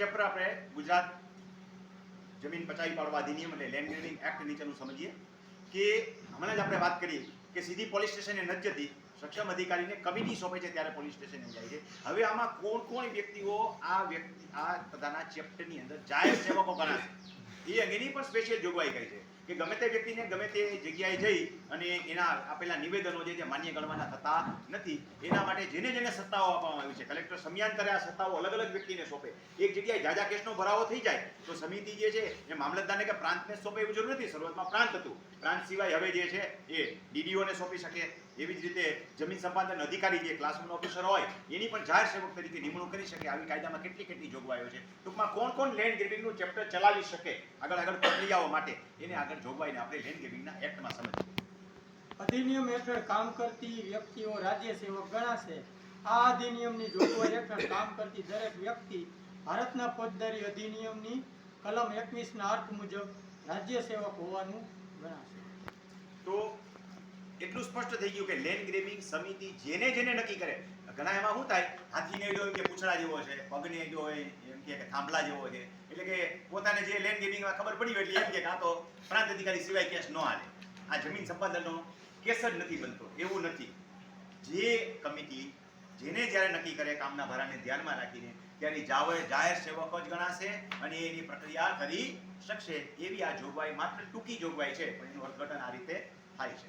Chapter આપણે ગુજરાત જમીન પચાવી પાડવા અધિનિયમ એટલે લેન્ડ ગ્રેડિંગ એક્ટ નીચેનું સમજીએ કે હમણાં જ આપણે વાત કરી કે સીધી પોલીસ સ્ટેશને નથી જતી સક્ષમ અધિકારીને કમિટી સોંપે છે ત્યારે પોલીસ સ્ટેશને જાય છે. હવે આમાં કોણ કોણ વ્યક્તિઓ આ વ્યક્તિ આ બધાના ચેપ્ટરની અંદર જાહેર સેવકો ગણાશે? એ અંગેની પણ સ્પેશિયલ જોગવાઈ કરી છે કે ગમે તે વ્યક્તિને ગમે તે જગ્યાએ જઈ અને એના આપેલા નિવેદનો જે માન્ય ગણવાના થતા નથી, એના માટે જેને જેને સત્તાઓ આપવામાં આવી છે, કલેક્ટર સમયાંતરે આ સત્તાઓ અલગ અલગ વ્યક્તિને સોંપે. એક જગ્યાએ જાજા કેસનો ભરાવો થઈ જાય, તો સમિતિ જે છે, એ મામલતદારને કે પ્રાંતને સોંપે એવું જરૂર નથી. શરૂઆતમાં પ્રાંત હતું. પ્રાંત સિવાય હવે જે છે, એ ડીડીઓને સોંપી શકે એવી જ રીતે જમીન સંપાદન અધિકારી જે ક્લાસરૂમ ઓફિસર હોય એની પણ જાહેર સેવક તરીકે નિમણૂક કરી શકે. આવી કાયદામાં કેટલી કેટલી જોગવાઈઓ છે. ટૂંકમાં કોણ કોણ લેન્ડ ગ્રેબિંગનું ચેપ્ટર ચલાવી શકે? આગળ આગળ પ્રક્રિયાઓ માટે એને આગળ જોગવાઈને આપણે લેન્ડ ગ્રેબિંગના એક્ટમાં સમજીએ. અધિનિયમ હેઠળ કામ કરતી વ્યક્તિઓ રાજ્ય સેવક ગણાશે. આ અધિનિયમની જોગવાઈ હેઠળ કામ કરતી દરેક વ્યક્તિ ભારતના ફોજદારી અધિનિયમની કલમ એકવીસના અર્થ મુજબ રાજ્ય સેવક હોવાનું ગણાશે. તો એટલું સ્પષ્ટ થઈ ગયું કે લેન્ડ ગ્રેબિંગ સમિતિ જેને જેને નક્કી કરે. ઘણા એમાં શું થાય? હાથીને એડો એમ કે પૂંછડા જેવો છે, પગને એડો હોય, એમ કે થાંભલા જેવો છે. એટલે કે પોતાને જે લેન્ડ ગ્રેબિંગમાં ખબર પડી હોય એટલે એમ કે કાં તો પ્રાંત અધિકારી સિવાય કેસ ન હાલે. આ જમીન સંપાદનનો કેસ જ નથી બનતો, એવું નથી. જે કમિટી જેને જ્યારે નક્કી કરે કામના ભારાને ધ્યાનમાં રાખીને ત્યારે જાવે, જાહેર સેવકો જ ગણાશે અને એની પ્રક્રિયા કરી શકશે એવી આ જોગવાઈ માત્ર ટૂંકી જોગવાઈ છે, પણ એનું અર્થઘટન આ રીતે થાય છે.